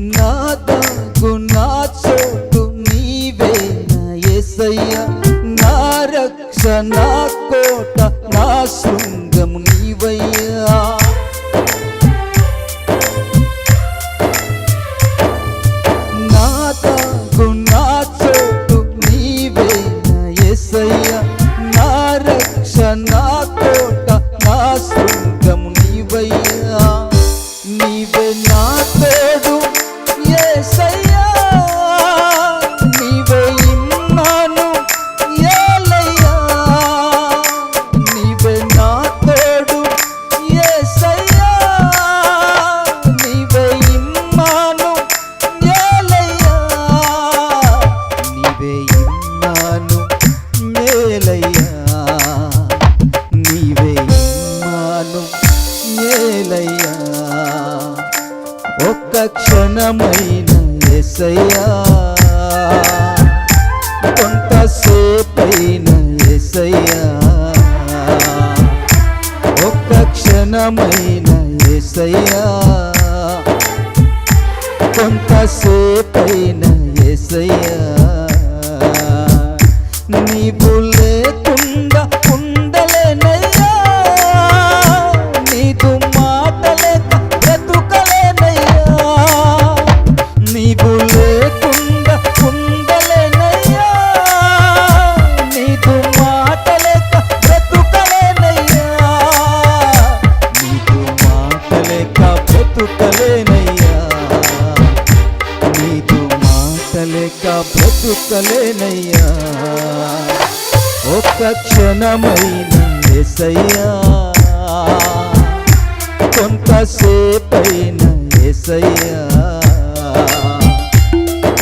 నా మేలయ్యా ఒక్క క్షణమైన ఎసయ్యా ఒక్క క్షణమైన ఎసయ్యా కొంతసేపైన ఎసయ్యా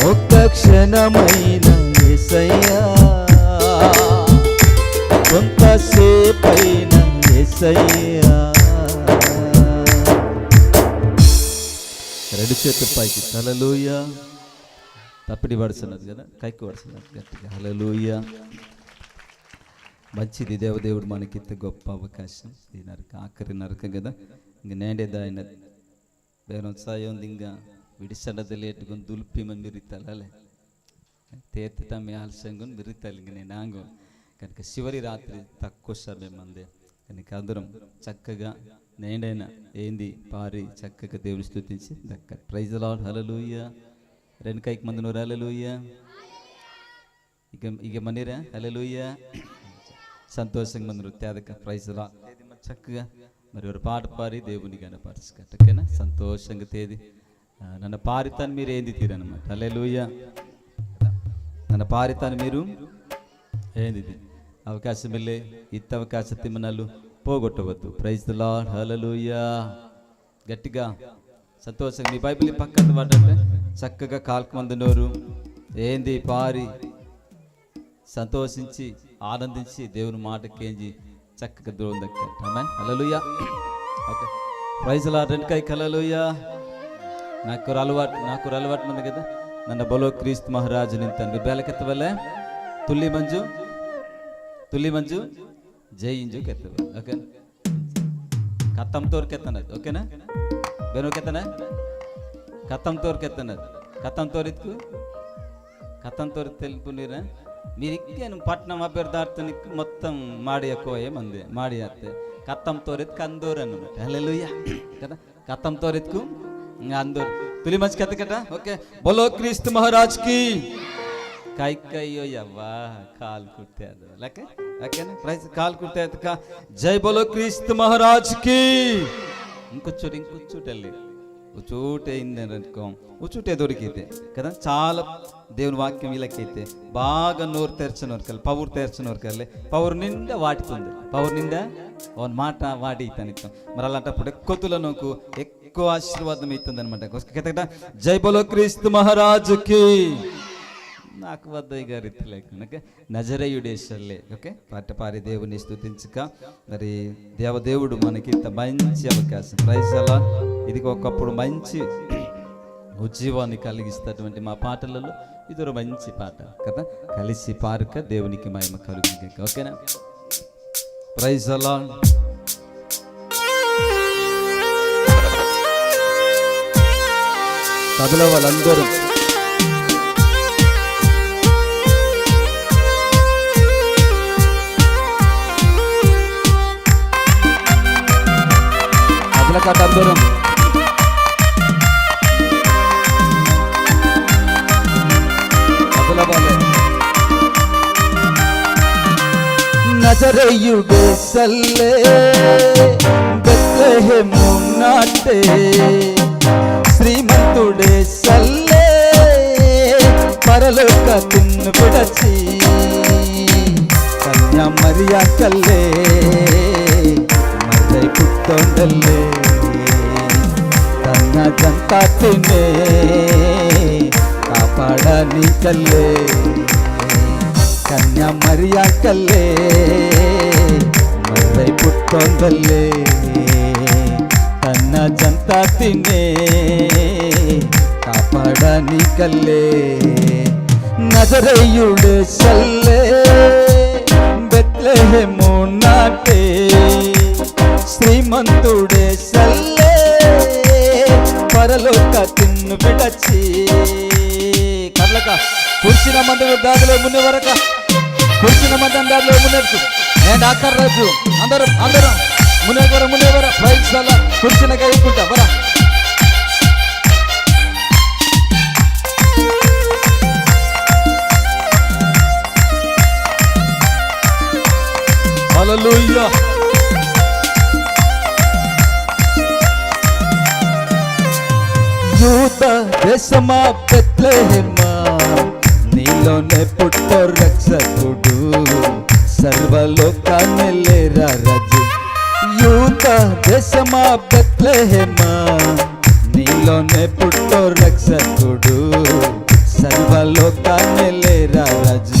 ఒక్క క్షణమైన ఎసయ్యా కొంతసేపైన ఎసయ్యా రెండు చేతుల పైకి. తలలోయ తప్పిడి పడుతున్నది కదా కైకి పడుతున్నది గట్టిగా హలలోయ మంచిది. దేవదేవుడు మనకింత గొప్ప అవకాశం. ఈ నరక ఆఖరి నరక కదా. ఇంక నేడేదాయన ఉంది ఇంకా విడిసడది లేటుకొని దులిపిమ మిరితలలే మీ ఆలస్యంగా మిరితలు ఇంక నేను ఆంగో కనుక చివరి రాత్రి తక్కువ సమయం అందే. కనుక అందరం చక్కగా నేడైనా ఏంది? పారి చక్కగా దేవుని స్థుతించి దక్క. ప్రైజ్ లాడ్ హలలుయ్య రెండు కైకి మంది నూరు హలలుయ్య ఇక ఇక మనీరా హలలుయ్యా సంతోషంగా మన నృత్యాధిక ప్రైజ్లా చక్కగా మరి ఒక పాట పారి దేవుని గణపరచుకట్ట ఓకేనా? సంతోషంగా తేది. నన్ను పారితాను మీరు ఏంది తీరనమాట అలే లూయ నన్ను పారితాను మీరు ఏంది అవకాశం వెళ్ళే ఇత్త అవకాశ తిమ్మనాలు పోగొట్టవద్దు. ప్రైజ్ లా హలలుయా గట్టిగా సంతోషంగా. మీ బైబిల్ పక్కన పడంటే చక్కగా కాల్కమందు నోరు. ఏంది పారి? సంతోషించి ఆనందించి దేవుని మాటకేంచి చక్కగా దూరం దక్క amen hallelujah okay praise Lord రెండు కై హల్లెలూయా నాకు ఒక అలవాటు నాకు ఒక అలవాటు ఉంది కదా ನನ್ನ ಬಲೋ ಕ್ರಿಸ್ತ್ ಮಹಾರಾಜ ನಿಂತಂದು ಬೇಲಕೆತ್ತವಲ್ಲ ತುಲ್ಲಿ ಮಂಜು ತುಲ್ಲಿ ಮಂಜು ಜೈ ಇಂಜು ಕೆತ್ತವ ಓಕೆ ಕತ್ತಮ್ ತೋರ್ ಕೆತ್ತನದು ಓಕೆನಾ ಬೇನೋ ಕೆತ್ತನ కథం తోరికెత్తన్నది కథం తోరిత్కు కథం తోరి తెలుపు నీర మీరు ఇక్కేను పట్నం అభ్యర్థార్థని మొత్తం మాడి ఎక్కువ మంది మాడి అత్తే కథం తోరిత్ కందూర్ అన్నమాట హల్లెలూయ కదా కథం తోరిత్కు అందూర్ తులి మంచి కథ కట ఓకే బోలో క్రీస్తు మహారాజ్ కి కై కయ్యో యవ్వా కాల్ కుట్టే ಅದು లెక్క ఓకేనా ప్రైజ్ కాల్ కుట్టే ಅದಕ್ಕ జై బోలో క్రీస్తు మహారాజ్ కి ఇంకొచ్చోటి ఇంకొచ్చోటి వెళ్ళి ఉచూటే అయిందనుకో ఉచూటే దొరికితే కదా చాలా దేవుని వాక్యం వీళ్ళకైతే బాగా నోరు తెరచని వరకల్లి పవర్ తెరచని వరకల్లి పవర్ నిండా వాటితుంది. పవర్ నిండా? ఒక మాట వాడి తనకు. మరి అలాంటప్పుడు ఎక్కువ నోకు ఎక్కువ ఆశీర్వాదం అవుతుంది అనమాట జై బలో క్రీస్తు మహారాజుకి. నాకు వద్ద గారి లేక నజరయుడేశ్వర్లే ఓకే? పాటపారి దేవుని స్థుతించక మరి దేవదేవుడు మనకి ఇంత మంచి అవకాశం. ప్రైజ్ అలా ఇది ఒకప్పుడు మంచి ఉజ్జీవాన్ని కలిగిస్తటువంటి మా పాటలలో ఇది ఒక మంచి పాట కదా? కలిసి పార్క దేవునికి మహిమ కలుగుతుంది ఓకేనా? ప్రైజ్ అలా సభలో వాళ్ళందరూ. సభల అందరూ. సభల వాళ్ళే నజరయుడే సల్లే బెత్లెహేము నాటే శ్రీమంతుడే సల్లే పరలోక తిన్ను పిడచి కన్యా మరియా కల్లే பழனிக்கல்லே கன்னியாமரியாக்கல்லே மல்லை புட்டோந்தல்லே தன்ன ஜந்தாத்தினே காப்பாடனிக்கல்லே நஜரையுடு சல்லே பெத்லேஹே மூநாட்டே ശ്രീമന്തുടെ സല്ലേ പരലോകത്തിന്ന് വിടച്ചേ వరక కాపాడని కల్లే కూర్చిన దారిలో మునే వరక కూర్చిన మంది దారిలో మున్నెట్టు నేను అక్కర్ రేపు అందరం అందరం. మునే వర మునే వర ప్రైజ్ వల్ల కూర్చిన కైకుంటా వరా. Hallelujah. యూత దేశమా బెత్లెహేమా. నీలోనే పుట్టో రక్షకుడు. సర్వలోకాన్నెలేరా రాజు. యూత దేశమా బెత్లహేమా? నీలోనే పుట్టో రక్షకుడు. సర్వలోకాన్నెలేరా రజు.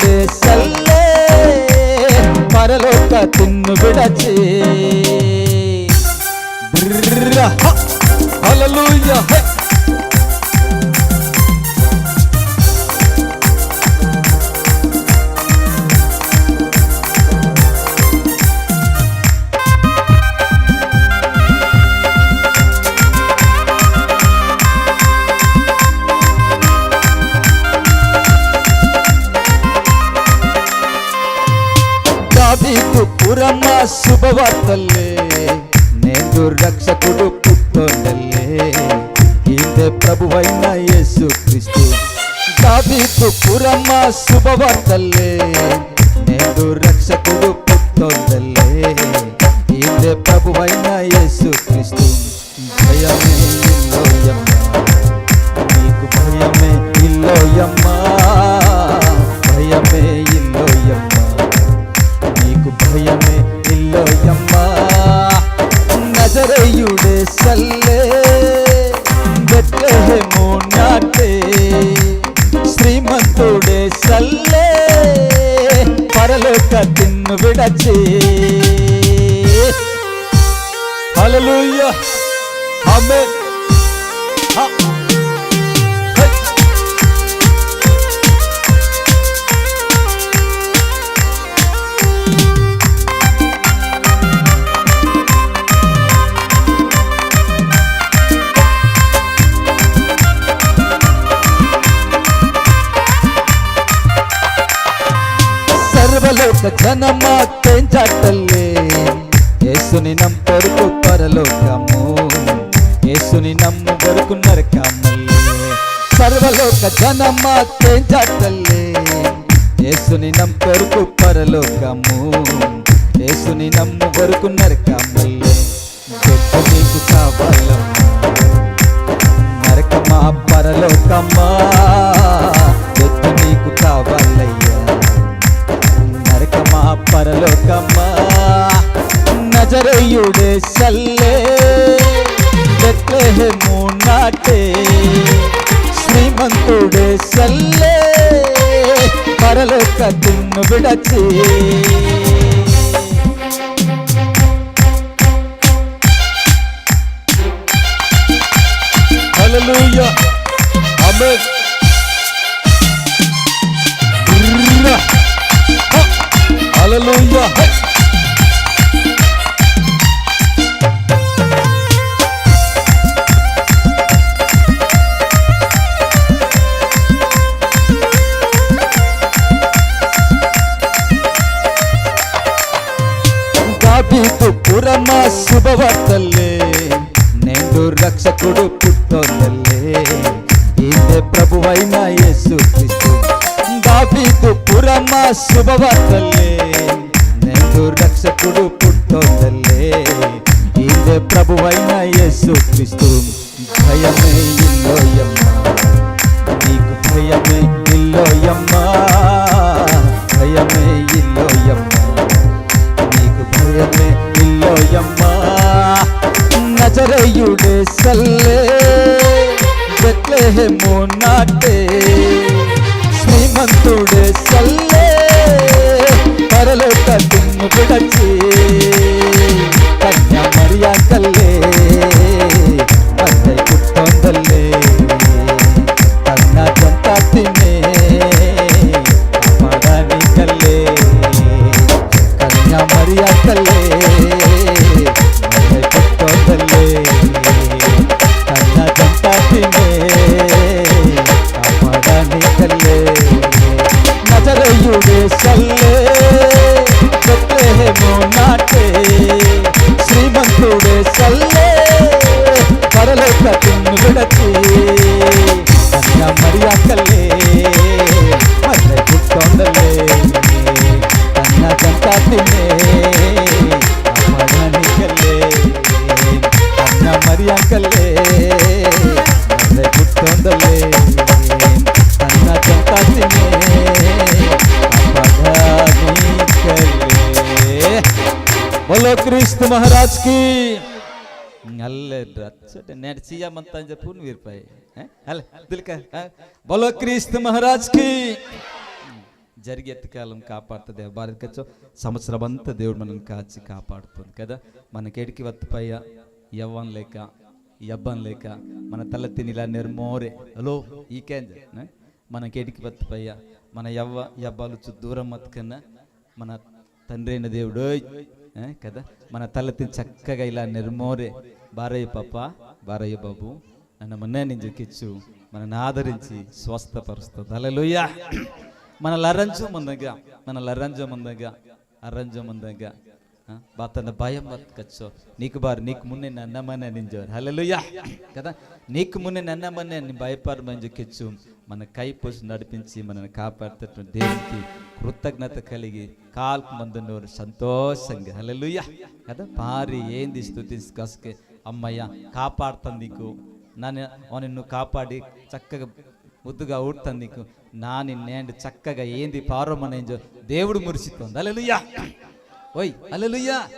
കൊടുക്കല്ലേ പരലോക്ക തിന്നു വിടച്ച് ഹലലൂയ്യ ഹേ ఊరమ్మ శుభవార్తల్లే నేను రక్షకుడు పుట్టొండల్లే ఇదే ప్రభువైన యేసు క్రీస్తు దావీదు పురమ్మ శుభవార్తల్లే నేను రక్షకుడు పుట్టొండల్లే ఇదే ప్రభువైన యేసు యేసుని నమ్ము వరకు నరకమల్లే సర్వలోక జనమ తెంచాటల్లే యేసుని నమ్ పరలోకము. యేసుని నమ్ము వరకు నరకమల్లే గొప్ప నీకు కావాలమ్మా. నరకమా పరలోకమ్మా గొప్ప నీకు కావాలయ్యా. నరకమా పరలోకమ్మా నజరయుడే సల్లే. ಎತ್ತಲೆ ಮೂನಾಟೆ ಶ್ರೀಮಂತುಡೆ ಸಲ್ಲೇ ಪರಲೋಕ ತಿನ್ನು ಬಿಡಚೇ Hallelujah. Amen. Hallelujah. Hey. రక్షకుడు పుట్టొందల్లే. ఇదే ప్రభువైన యేసు క్రీస్తు దావీదు పురమ శుభవార్తల్లే കൊടുക്കല്ലേ പരലോകത്തും പിടച്ചേ క్రీస్తు మహారాజ్కి. అల్లే రచ్చట. నేటి సీఎమంతా అని చెప్పు నువ్వు వీరిపాయి అల్ల దిల్క బోలో క్రీస్తు మహారాజ్కి. జరిగే ఎత్తుకాలం కాపాడుతుంది. భారతకచ్చో సంవత్సరం అంతా దేవుడు మనల్ని కాచి కాపాడుతుంది కదా. మనకేడికి వత్తుపయ్య యవ్వం లేక యబ్బం లేక మన తల తిని ఇలా నిర్మోరే. హలో ఈ క్యాన్ మనకేడికి వత్తుపయ్య మన యవ్వ యబ్బాలు దూరం మత్తుకన్నా మన తండ్రి అయిన దేవుడు ఏ, కదా. మన తలెత్తి చక్కగా ఇలా నిర్మోరే బారయ్య పాప బారయ్య బాబు నన్ను మొన్నే నేను చెక్కిచ్చు మనల్ని ఆదరించి స్వస్థపరుస్తుంది అలలుయ్యా మన లరంజం ఉందగా మన లరంజం ఉందగా అరంజం ఉందగా ముందగా ఆ, బాతన భయం బతకచ్చు నీకు బారు నీకు మున్నే నన్నమని నింజారు. హల్లెలూయా. కదా? నీకు మున్నే నన్నమని అని భయపడమని చెక్కిచ్చు మన కై పోసి నడిపించి మనల్ని కాపాడుతున్న దేవునికి కృతజ్ఞత కలిగి కాల్పు మందు సంతోషంగా. హల్లెలూయా. కదా? పారి ఏంది స్థుతించి కసుకే. అమ్మయ్య కాపాడుతాను నీకు. నన్ను నిన్ను కాపాడి చక్కగా ముద్దుగా ఊడుతాను నీకు. నా నిన్నేంటి చక్కగా ఏంది పారమని దేవుడు మురిసితోంది అలెలుయ్యా ఓయ్ అలెలుయ్యా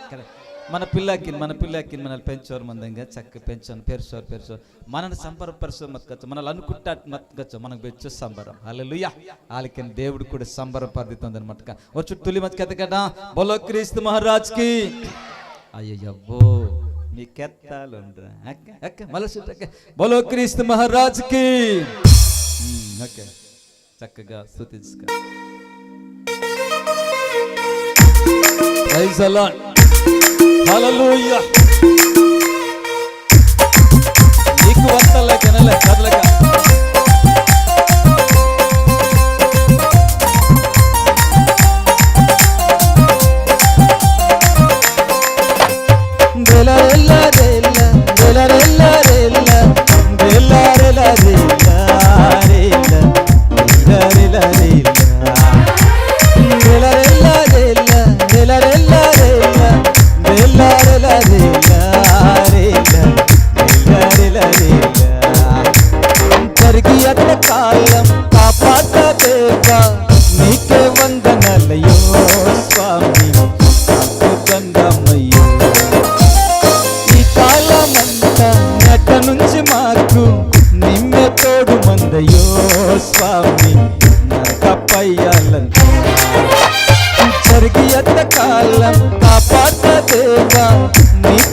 మన పిల్లకి మన పిల్లకి మనల్ని పెంచోరు మందంగా. చక్క పెంచాను పెరుచోరు పెరుచోరు. మనల్ని సంబరపరచు మతకచ్చు మనల్ని అనుకుంటా మతకచ్చు మనకు పెంచు సంబరం. అలెలుయ్యా వాళ్ళకి దేవుడు కూడా సంబరం పరిదితుంది అనమాట వచ్చు తులి మతకత కదా బొలో క్రీస్తు మహారాజ్కి. అయ్యబ్బో మీ కెత్తాలు అక్క బొలో క్రీస్తు మహారాజ్కి. ఓకే. చక్కగా స్థుతించుకో. నీకు వస్తలే కనలే కదలక. కాలం కాపాత దేవా నీకే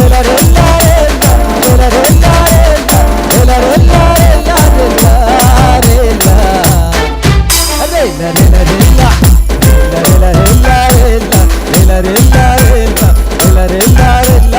తెలిసి మా బ్రతుకు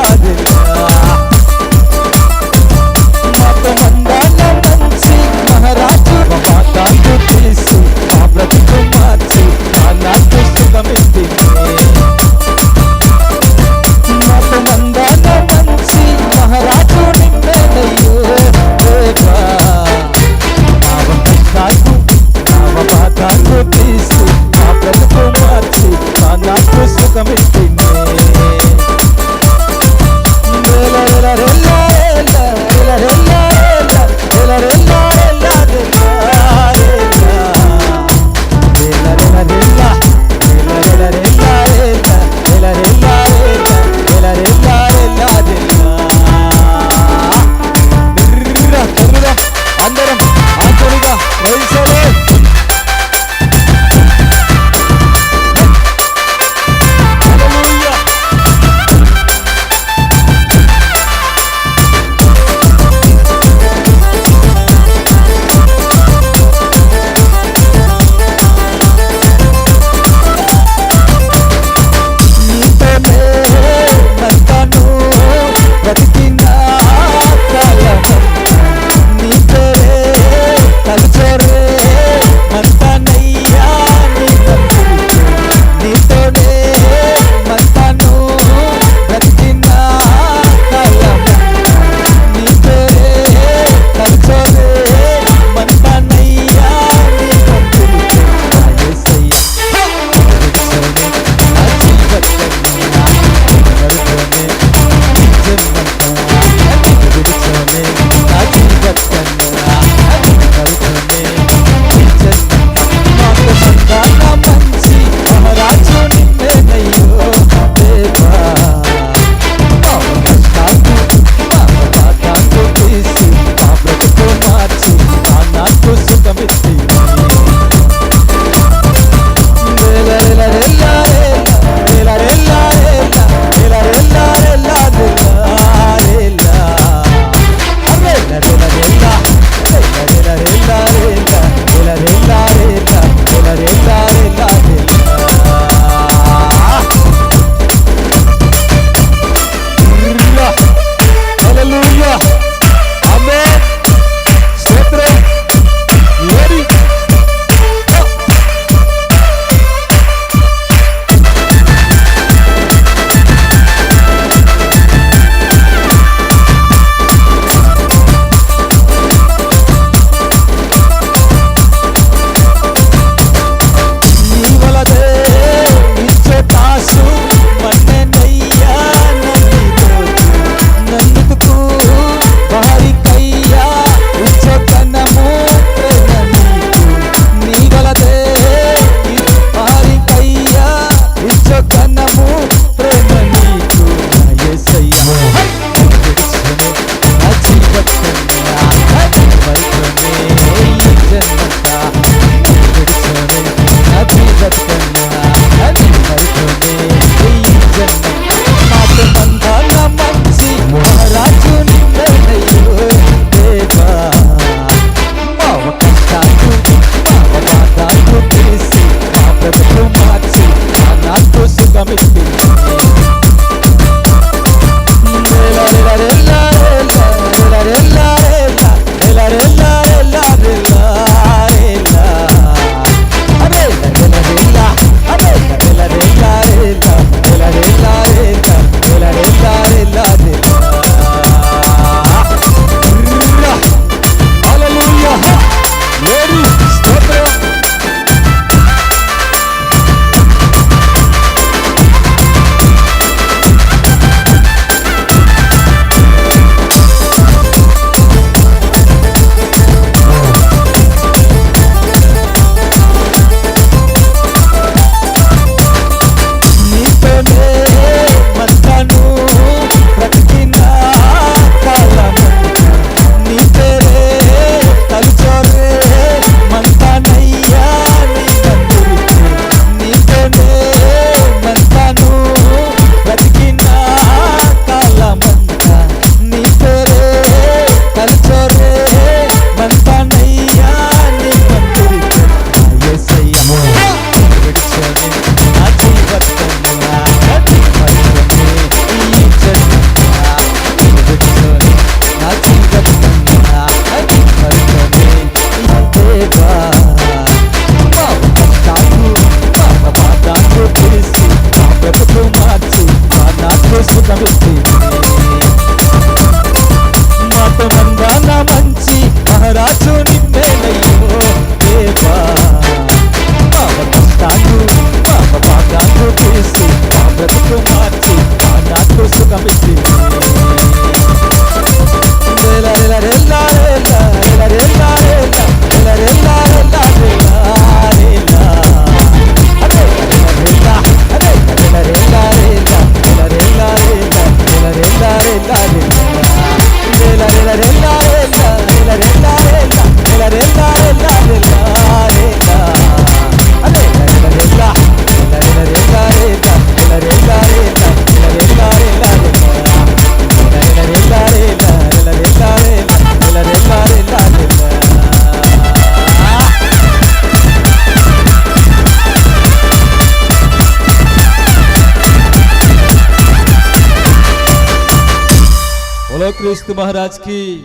ఓలో క్రీస్తు మహారాజ్కి.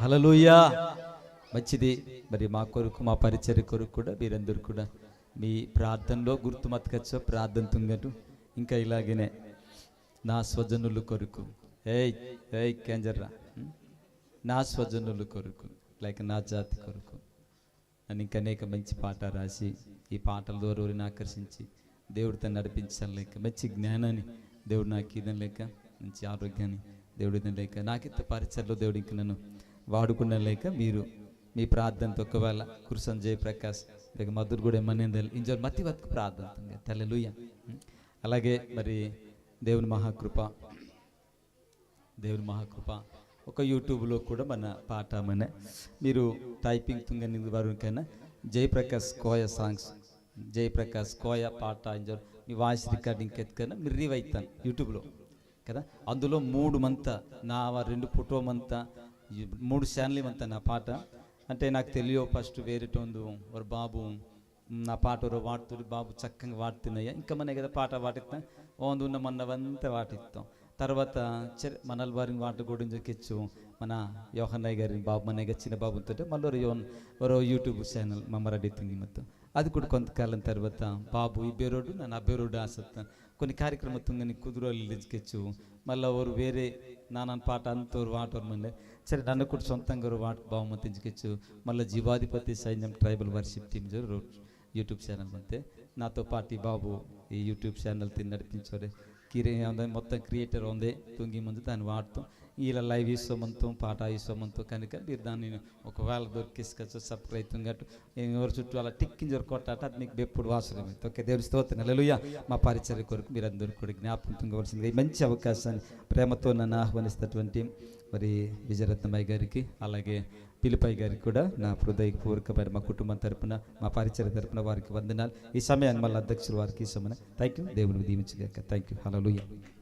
హలలుయా మంచిది. మరి మా కొరకు మా పరిచర్ కొరకు కూడా మీరందరూ కూడా మీ ప్రార్థనలో గుర్తు మతకచ్చో ప్రార్థన తుంగటు ఇంకా ఇలాగనే నా స్వజనులు కొరకు. ఏయ్ ఏయ్ కేంజర్రా నా స్వజనులు కొరకు లైక్ నా జాతి కొరకు. అని ఇంకా అనేక మంచి పాట రాసి ఈ పాటల ద్వారా ఊరిని ఆకర్షించి దేవుడితో నడిపించాలి లేక మంచి జ్ఞానాన్ని దేవుడు నాకు ఇదని లేక మంచి ఆరోగ్యాన్ని దేవుడు లేక నాకింత పరిచయలో దేవుడు ఇంక నన్ను వాడుకున్న లేక మీరు మీ ప్రార్థనతో ఒకవేళ కురుసం జయప్రకాష్ లేక మధుర్ కూడా ఏమన్నా ఇంజర్ మతి వరకు ప్రార్థన తల్లిలుయ్య అలాగే మరి దేవుని మహాకృప దేవుని మహాకృప ఒక యూట్యూబ్లో కూడా మన పాట మన మీరు టైపింగ్ తుంగని వరకైనా జయప్రకాష్ కోయ సాంగ్స్ జయప్రకాష్ కోయ పాట ఎంజాయ్ మీ వాయిస్ రికార్డింగ్ ఎత్తుకైనా మీరు రీవ్ అవుతాను యూట్యూబ్లో. కదా? అందులో మూడు మంత నా రెండు ఫోటో మంత మూడు ఛానల్ మంత నా పాట. అంటే నాకు తెలియో ఫస్ట్ వేరేటోందు వారు బాబు నా పాట ఎవరో వాడుతుంది బాబు చక్కగా వాడుతున్నాయా ఇంకా మన కదా పాట వాటిస్తాం ఓందు ఉన్న మొన్నవంతా వాటిస్తాం తర్వాత చెర మనల్ వారిని వాటి గురించి ఎక్కించు మన యోహన్నయ్య గారి బాబు మనయ్య చిన్న బాబుతో మళ్ళీ యోన్ యూట్యూబ్ ఛానల్ మమ్మరెడ్డి తింగి మొత్తం. అది కూడా కొంతకాలం తర్వాత బాబు ఈ బేరోడు నన్ను ఆ బేరోడు ఆసత్తాను కొన్ని కార్యక్రమం తుంగని కుదురోలు ఎక్కించు మళ్ళీ ఎవరు వేరే నాన్న పాట అంతోరు వాటోరు మంది. సరే నన్ను కూడా సొంతంగా ఒక వాటి బహుమతి మళ్ళీ జీవాధిపతి సైన్యం tribal worship team YouTube channel అంతే. నాతో పాటు బాబు ఈ యూట్యూబ్ ఛానల్ తిని నడిపించారు కిరే మొత్తం క్రియేటర్ ఉంది. తుంగి ముందు దాన్ని వాడుతాం. వీళ్ళ లైవ్ ఇస్తామంతం పాట ఇస్తామంతో కనుక మీరు దాన్ని ఒకవేళ దొరికిసుకొచ్చు సబ్స్క్రైబ్ తుంగట్టు ఎవరి చుట్టూ అలా టిక్కింజరు కొట్టాట అది మీకు ఎప్పుడు వాసన ఓకే దేవుడి స్తోత్రం. నెలలుయ మా పరిచర్య కొరకు మీరు అందరూ కూడా జ్ఞాపకం తుంగవలసింది మంచి అవకాశాన్ని ప్రేమతో నన్ను ఆహ్వానిస్తున్నటువంటి మరి విజయరత్నమయ్య గారికి అలాగే పిలిపై గారికి కూడా నా హృదయపూర్వకమైన మా కుటుంబం తరపున మా పరిచయ తరపున వారికి వందనాలు. ఈ సమయాన్ని మళ్ళీ అధ్యక్షులు వారికి ఈ సమయం థ్యాంక్ యూ దేవుని దీవించగాక. Thank you hello